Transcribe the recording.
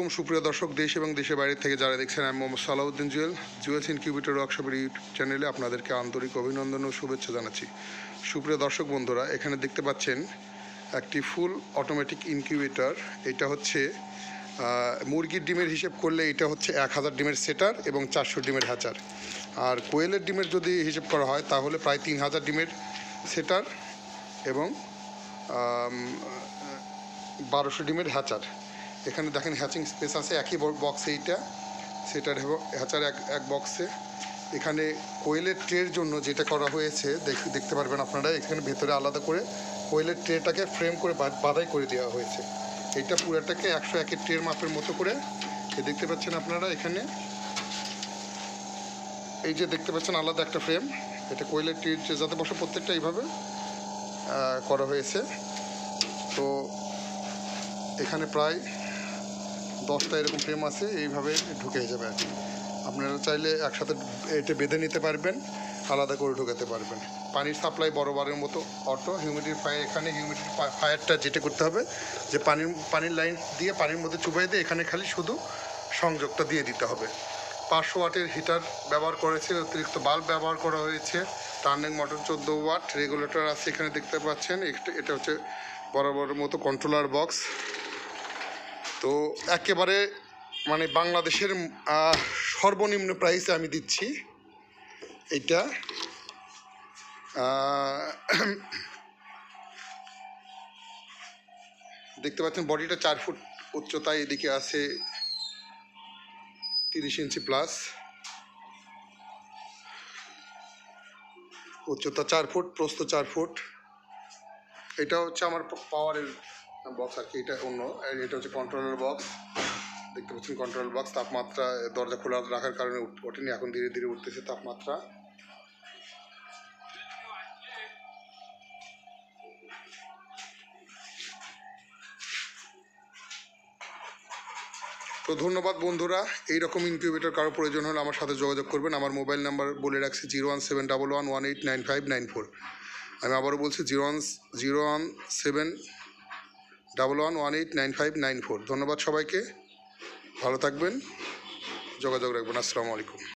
আলাইকুম, সুপ্রিয় দর্শক, দেশ এবং দেশের বাইরে থেকে যারা দেখছেন, আমি মোহাম্মদ সালাউদ্দিন জুয়েল, জুয়েলস ইনকিউবেটর ওয়ার্কশপের ইউটিউব চ্যানেলে আপনাদেরকে আন্তরিক অভিনন্দন ও শুভেচ্ছা জানাচ্ছি। সুপ্রিয় দর্শক বন্ধুরা, এখানে দেখতে পাচ্ছেন একটি ফুল অটোমেটিক ইনকিউবেটর। এটা হচ্ছে মুরগির ডিমের হিসেব করলে এটা হচ্ছে এক হাজার ডিমের সেটার এবং চারশো ডিমের হ্যাচার। আর কোয়েলের ডিমের যদি হিসেব করা হয়, তাহলে প্রায় তিন হাজার ডিমের সেটার এবং বারোশো ডিমের হ্যাচার। এখানে দেখেন হ্যাচিং স্পেস আছে, একই বক্সে এইটা। সেটার হ্যাচার এক এক বক্সে এখানে কোয়েলের ট্রের জন্য যেটা করা হয়েছে, দেখ দেখতে পারবেন আপনারা, এখানে ভেতরে আলাদা করে কোয়েলের ট্রেটাকে ফ্রেম করে বাধাই করে দেওয়া হয়েছে। এইটা পুরোটাকে একশো একের ট্রের মাপের মতো করে। এ দেখতে পাচ্ছেন আপনারা এখানে। এই যে দেখতে পাচ্ছেন আলাদা একটা ফ্রেম এটা কোয়েলের ট্রে যাতে বসে প্রত্যেকটা এইভাবে করা হয়েছে। তো এখানে প্রায় দশটা এরকম ফ্রেম আছে, এইভাবে ঢুকে যাবে আর কি। আপনারা চাইলে একসাথে এটা বেঁধে নিতে পারবেন, আলাদা করে ঢুকাতে পারবেন। পানির সাপ্লাই বড়বারের মতো অটো ফায়ার এখানে হিউমিডিটি ফায়ারটা যেটা করতে হবে, যে পানির পানির লাইন দিয়ে পানির মধ্যে চুবাই দিয়ে এখানে খালি শুধু সংযোগটা দিয়ে দিতে হবে। পাঁচশো ওয়াটের হিটার ব্যবহার করেছে, অতিরিক্ত বাল্ব ব্যবহার করা হয়েছে টার্নিং মোটর চোদ্দ ওয়াট রেগুলেটর আছে এখানে দেখতে পাচ্ছেন এটা হচ্ছে বরাবরের মতো কন্ট্রোলার বক্স তো একেবারে মানে বাংলাদেশের সর্বনিম্ন প্রাইসে আমি দিচ্ছি এটা দেখতে পাচ্ছেন বডিটা চার ফুট উচ্চতায় এদিকে আছে তিরিশ ইঞ্চি প্লাস উচ্চতা চার ফুট, প্রস্থ চার ফুট। এটা হচ্ছে আমার পাওয়ারের বক্স আর কি, এটা অন্য। এটা হচ্ছে কন্ট্রোলার বক্স দেখতে পাচ্ছেন কন্ট্রোল বক্স তাপমাত্রা দরজা খোলা রাখার কারণে ওঠেনি, এখন ধীরে ধীরে উঠতেছে তাপমাত্রা। তো ধন্যবাদ বন্ধুরা এই রকম ইনকিউবেটর কারও প্রয়োজন হলে আমার সাথে যোগাযোগ করবেন। আমার মোবাইল নাম্বার বলে রাখছি zero one seven double one one eight nine five nine four আমি আবারও বলছি zero one zero one seven double one one eight nine five nine four ধন্যবাদ সবাইকে। ভালো থাকবেন। যোগাযোগ রাখবেন। আসসালামু আলাইকুম।